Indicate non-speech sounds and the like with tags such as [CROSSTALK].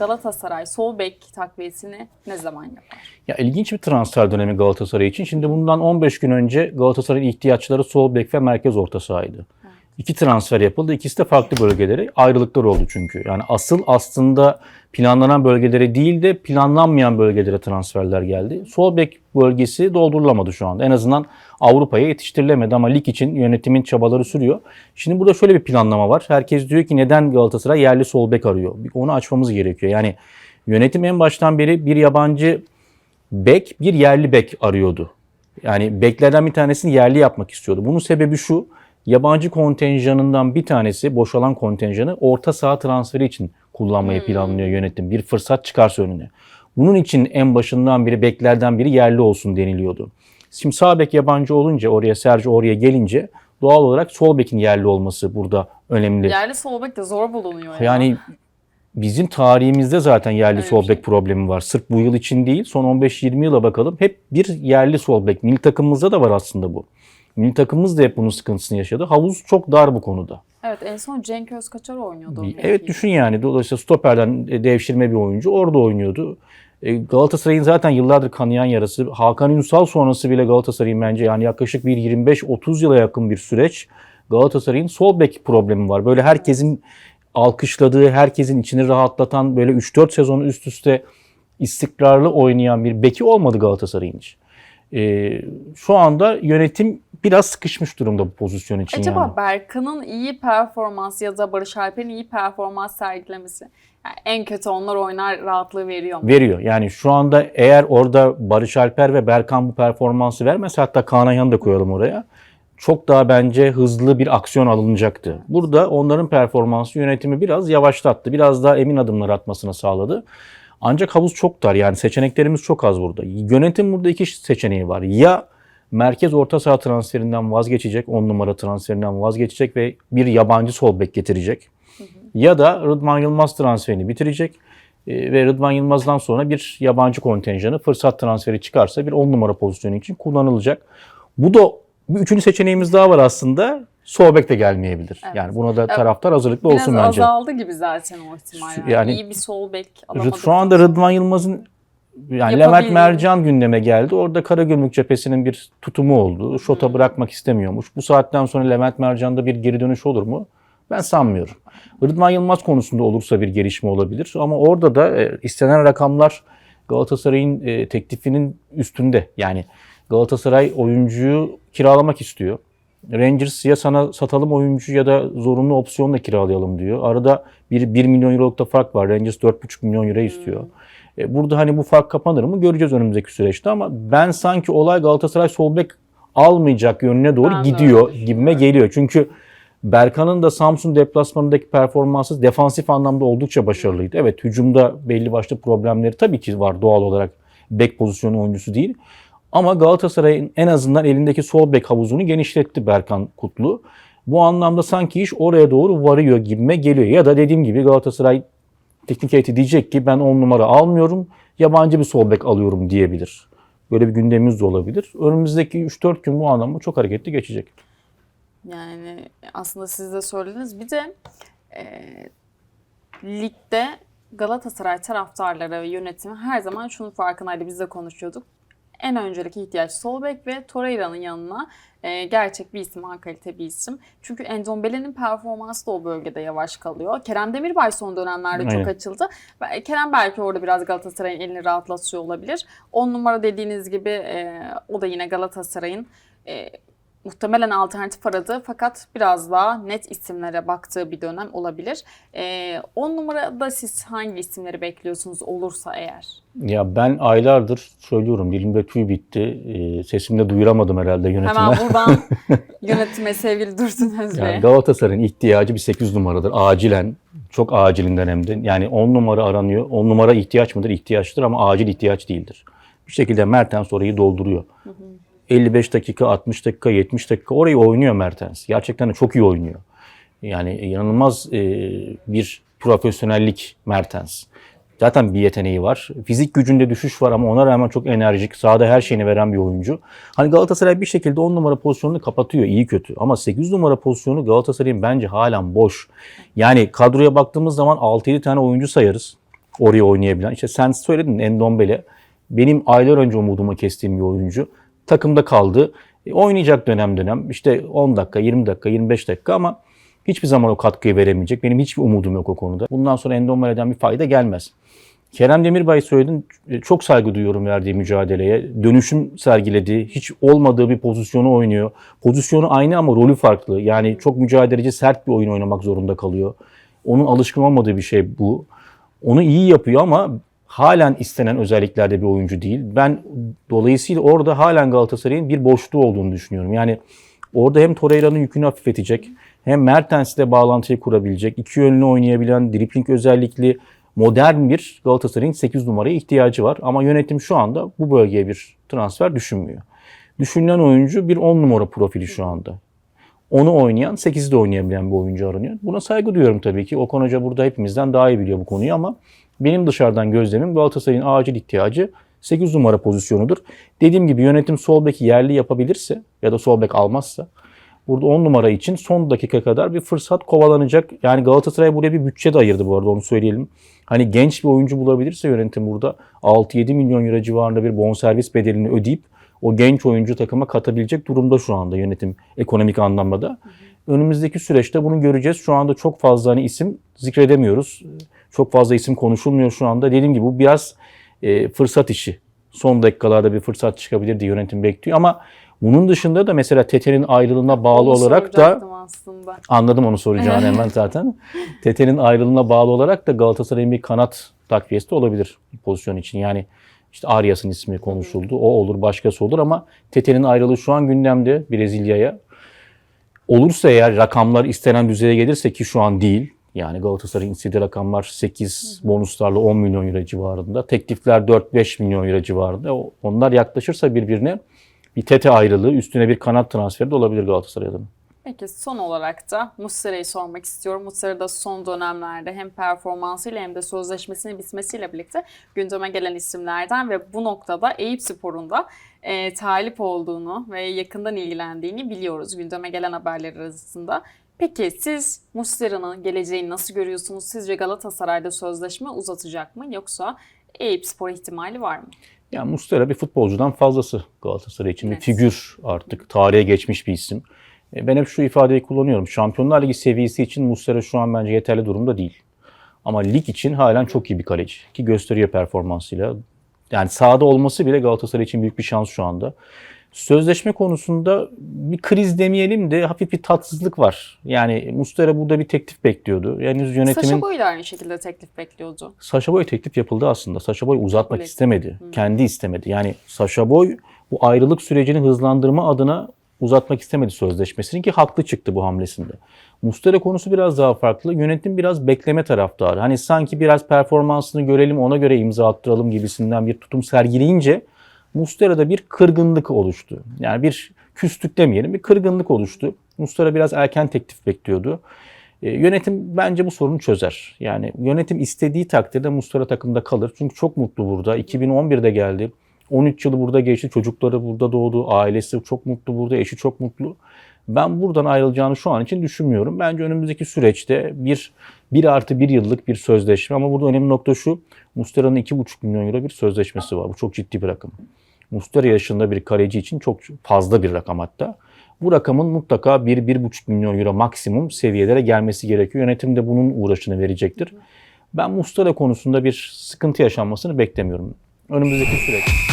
Galatasaray sol bek takviyesini ne zaman yapar? Ya ilginç bir transfer dönemi Galatasaray için. Şimdi bundan 15 gün önce Galatasaray'ın ihtiyaçları sol bek ve merkez orta sahaydı. İki transfer yapıldı. İkisi de farklı bölgelere. Ayrılıklar oldu çünkü. Yani asıl aslında planlanan bölgelere değil de planlanmayan bölgelere transferler geldi. Sol bek bölgesi doldurulamadı şu anda. En azından Avrupa'ya yetiştirilemedi ama lig için yönetimin çabaları sürüyor. Şimdi burada şöyle bir planlama var. Herkes diyor ki neden Galatasaray yerli sol bek arıyor? Onu açmamız gerekiyor. Yani yönetim en baştan beri bir yabancı bek, bir yerli bek arıyordu. Yani beklerden bir tanesini yerli yapmak istiyordu. Bunun sebebi şu. Yabancı kontenjanından bir tanesi, boşalan kontenjanı orta saha transferi için kullanmayı planlıyor yönetim. Bir fırsat çıkarsa önüne. Bunun için en başından biri beklerden biri yerli olsun deniliyordu. Şimdi sağ bek yabancı olunca oraya Sergio oraya gelince doğal olarak sol bekin yerli olması burada önemli. Yerli sol bek de zor bulunuyor ya. Yani bizim tarihimizde zaten yerli Öyle sol bek şey. problemi var. Sırf bu yıl için değil, son 15-20 yıla bakalım. Hep bir yerli sol bek. Milli takımımızda da var aslında bu. Milli takımımız da hep bunun sıkıntısını yaşadı. Havuz çok dar bu konuda. Evet en son Cenk Özkaçar oynuyordu. Evet düşün yani. Dolayısıyla stoperden e, devşirme bir oyuncu orada oynuyordu. E, Galatasaray'ın zaten yıllardır kanayan yarası. Hakan Ünsal sonrası bile Galatasaray'ın bence yani yaklaşık bir 25-30 yıla yakın bir süreç Galatasaray'ın sol bek problemi var. Böyle herkesin alkışladığı, herkesin içini rahatlatan böyle 3-4 sezon üst üste istikrarlı oynayan bir beki olmadı Galatasaray'ın hiç. E, şu anda yönetim biraz sıkışmış durumda bu pozisyon için Acaba yani. Berkan'ın iyi performans ya da Barış Alper'in iyi performans sergilemesi yani en kötü onlar oynar rahatlığı veriyor mu? veriyor. Yani şu anda eğer orada Barış Alper ve Berkan bu performansı vermese hatta Kaan Ayhan'ı da koyalım oraya. Çok daha bence hızlı bir aksiyon alınacaktı. Burada onların performansı yönetimi biraz yavaşlattı. Biraz daha emin adımlar atmasını sağladı. Ancak havuz çok dar yani seçeneklerimiz çok az burada. Yönetim burada iki seçeneği var. Ya merkez orta saha transferinden vazgeçecek, 10 numara transferinden vazgeçecek ve bir yabancı sol bek getirecek. Ya da Rıdvan Yılmaz transferini bitirecek e, ve Rıdvan Yılmaz'dan sonra bir yabancı kontenjanı fırsat transferi çıkarsa bir 10 numara pozisyonu için kullanılacak. Bu da bir üçüncü seçeneğimiz daha var aslında. Sol bek de gelmeyebilir. Evet. Yani buna da taraftar hazırlıklı Biraz olsun bence. azaldı gibi zaten o ihtimal. Yani. yani- iyi bir sol bek alamadık. Şu anda Rıdvan Yılmaz'ın yani Levent. Mercan gündeme geldi. Orada Karagümrük cephesinin bir tutumu oldu. Şota Hmm. bırakmak istemiyormuş. Bu saatten sonra Levent Mercan'da bir geri dönüş olur mu? Ben sanmıyorum. Rıdvan Yılmaz konusunda olursa bir gelişme olabilir. Ama orada da e, istenen rakamlar Galatasaray'ın e, teklifinin üstünde. Yani Galatasaray oyuncuyu kiralamak istiyor. Rangers ya sana satalım oyuncu ya da zorunlu opsiyonla kiralayalım diyor. Arada bir 1 milyon euroluk da fark var. Rangers 4,5 milyon euro istiyor. E, Burada hani bu fark kapanır mı göreceğiz önümüzdeki süreçte ama ben sanki olay Galatasaray sol bek almayacak yönüne doğru Ben gidiyor gibime geliyor. Çünkü Berkan'ın da Samsun deplasmanındaki performansı defansif anlamda oldukça başarılıydı. Evet hücumda belli başlı problemleri tabii ki var doğal olarak bek pozisyonu oyuncusu değil. Ama Galatasaray'ın en azından elindeki sol bek havuzunu genişletti Berkan Kutlu. Bu anlamda sanki iş oraya doğru varıyor gibime geliyor. Ya da dediğim gibi Galatasaray teknik heyeti diyecek ki ben 10 numara almıyorum, yabancı bir sol bek alıyorum diyebilir. Böyle bir gündemimiz de olabilir. Önümüzdeki 3-4 gün bu anlamda çok hareketli geçecek. Yani aslında siz de söylediniz. Bir de e, ligde Galatasaray taraftarları ve yönetimi her zaman şunun farkındaydı. Biz de konuşuyorduk. En öncelikli ihtiyaç sol bek ve Torreira'nın yanına e, gerçek bir isim, A kalite bir isim. Çünkü Endombele'nin performansı da o bölgede yavaş kalıyor. Kerem Demirbay son dönemlerde çok Aynen. açıldı. Ve Kerem belki orada biraz Galatasaray'ın elini rahatlatıyor olabilir. 10 numara dediğiniz gibi e, o da yine Galatasaray'ın e, muhtemelen alternatif aradı fakat biraz daha net isimlere baktığı bir dönem olabilir. 10 numarada siz hangi isimleri bekliyorsunuz olursa eğer? Ya ben aylardır söylüyorum dilimde tüy bitti. Ee, sesimde duyuramadım herhalde yönetime. Hemen buradan [LAUGHS] yönetime sevgili Dursun Özbey. Yani Galatasaray'ın ihtiyacı bir 8 numaradır. Acilen. Çok acilinden hem de. Yani 10 numara aranıyor. 10 numara ihtiyaç mıdır? İhtiyaçtır ama acil ihtiyaç değildir. Bir şekilde Mertens orayı dolduruyor. 55 dakika, 60 dakika, 70 dakika orayı oynuyor Mertens. Gerçekten de çok iyi oynuyor. Yani inanılmaz e, bir profesyonellik Mertens. Zaten bir yeteneği var. Fizik gücünde düşüş var ama ona rağmen çok enerjik, sahada her şeyini veren bir oyuncu. Hani Galatasaray bir şekilde 10 numara pozisyonunu kapatıyor iyi kötü. Ama 8 numara pozisyonu Galatasaray'ın bence halen boş. Yani kadroya baktığımız zaman 6-7 tane oyuncu sayarız. oraya oynayabilen. İşte sen söyledin Endombele. Benim aylar önce umudumu kestiğim bir oyuncu. Takımda kaldı. E, oynayacak dönem dönem. İşte 10 dakika, 20 dakika, 25 dakika ama hiçbir zaman o katkıyı veremeyecek. Benim hiçbir umudum yok o konuda. Bundan sonra Endombele'den bir fayda gelmez. Kerem Demirbay söyledin. E, Çok saygı duyuyorum verdiği mücadeleye. Dönüşüm sergiledi. Hiç olmadığı bir pozisyonu oynuyor. Pozisyonu aynı ama rolü farklı. Yani çok mücadeleci, sert bir oyun oynamak zorunda kalıyor. Onun alışkın olmadığı bir şey bu. Onu iyi yapıyor ama halen istenen özelliklerde bir oyuncu değil. Ben dolayısıyla orada halen Galatasaray'ın bir boşluğu olduğunu düşünüyorum. Yani orada hem Torreira'nın yükünü hafifletecek hem Mertens'le bağlantıyı kurabilecek, iki yönlü oynayabilen, dripling özellikli, modern bir Galatasaray'ın 8 numaraya ihtiyacı var. Ama yönetim şu anda bu bölgeye bir transfer düşünmüyor. Düşünülen oyuncu bir 10 numara profili şu anda. Onu oynayan, 8'de oynayabilen bir oyuncu aranıyor. Buna saygı duyuyorum tabii ki. Okan Hoca burada hepimizden daha iyi biliyor bu konuyu ama benim dışarıdan gözlemim Galatasaray'ın acil ihtiyacı 8 numara pozisyonudur. Dediğim gibi yönetim sol beki yerli yapabilirse ya da sol bek almazsa burada 10 numara için son dakika kadar bir fırsat kovalanacak. Yani Galatasaray buraya bir bütçe de ayırdı bu arada onu söyleyelim. Hani genç bir oyuncu bulabilirse yönetim burada 6-7 milyon euro civarında bir bonservis bedelini ödeyip o genç oyuncu takıma katabilecek durumda şu anda yönetim ekonomik anlamda da. Önümüzdeki süreçte bunu göreceğiz. Şu anda çok fazla hani isim zikredemiyoruz. Çok fazla isim konuşulmuyor şu anda. Dediğim gibi bu biraz e, fırsat işi. Son dakikalarda bir fırsat çıkabilir diye yönetim bekliyor ama bunun dışında da mesela Tete'nin ayrılığına bağlı Onu olarak da aslında. Anladım onu soracağını hemen [LAUGHS] zaten. Tete'nin ayrılığına bağlı olarak da Galatasaray'ın bir kanat takviyesi de olabilir pozisyon için. Yani işte Arias'ın ismi konuşuldu. O olur, başkası olur ama Tete'nin ayrılığı şu an gündemde Brezilya'ya. Olursa eğer rakamlar istenen düzeye gelirse ki şu an değil. Yani Galatasaray'ın istediği rakamlar 8 bonuslarla 10 milyon euro civarında. Teklifler 4-5 milyon euro civarında. Onlar yaklaşırsa birbirine bir Tete ayrılığı üstüne bir kanat transferi de olabilir Galatasaray adına. Peki son olarak da Muslera'yı sormak istiyorum. Muslera da son dönemlerde hem performansıyla hem de sözleşmesinin bitmesiyle birlikte gündeme gelen isimlerden ve bu noktada Eyüp Spor'un da e, talip olduğunu ve yakından ilgilendiğini biliyoruz gündeme gelen haberler arasında. Peki siz Muslera'nın geleceğini nasıl görüyorsunuz? Sizce Galatasaray'da sözleşme uzatacak mı yoksa Eyüp Spor ihtimali var mı? Ya Muslera bir futbolcudan fazlası Galatasaray için. Evet. Bir figür artık. Tarihe geçmiş bir isim. E, Ben hep şu ifadeyi kullanıyorum. Şampiyonlar Ligi seviyesi için Muslera şu an bence yeterli durumda değil. Ama lig için halen çok iyi bir kaleci. Ki gösteriyor performansıyla. Yani sahada olması bile Galatasaray için büyük bir şans şu anda. Sözleşme konusunda bir kriz demeyelim de hafif bir tatsızlık var. Yani Muslera burada bir teklif bekliyordu. Yani yönetimin... Saşa Boy da aynı şekilde teklif bekliyordu. Saşa Boy teklif yapıldı aslında. Saşa Boy uzatmak Kabul istemedi. Kendi istemedi. Yani Saşa Boy bu ayrılık sürecini hızlandırma adına uzatmak istemedi sözleşmesini ki haklı çıktı bu hamlesinde. Mustera konusu biraz daha farklı. Yönetim biraz bekleme taraftarı. Hani sanki biraz performansını görelim ona göre imza attıralım gibisinden bir tutum sergileyince Mustera'da bir kırgınlık oluştu. Yani bir küslük demeyelim bir kırgınlık oluştu. Mustera biraz erken teklif bekliyordu. E, yönetim bence bu sorunu çözer. Yani yönetim istediği takdirde Mustara takımda kalır. Çünkü çok mutlu burada. 2011'de geldi. 13 yılı burada geçti. Çocukları burada doğdu. Ailesi çok mutlu burada. Eşi çok mutlu. Ben buradan ayrılacağını şu an için düşünmüyorum. Bence önümüzdeki süreçte bir, bir artı bir yıllık bir sözleşme. Ama burada önemli nokta şu. Mustara'nın 2,5 milyon euro bir sözleşmesi var. Bu çok ciddi bir rakam. Mustara yaşında bir kaleci için çok fazla bir rakam hatta. Bu rakamın mutlaka 1-1,5 milyon euro maksimum seviyelere gelmesi gerekiyor. Yönetim de bunun uğraşını verecektir. Ben Mustara konusunda bir sıkıntı yaşanmasını beklemiyorum. Önümüzdeki süreç.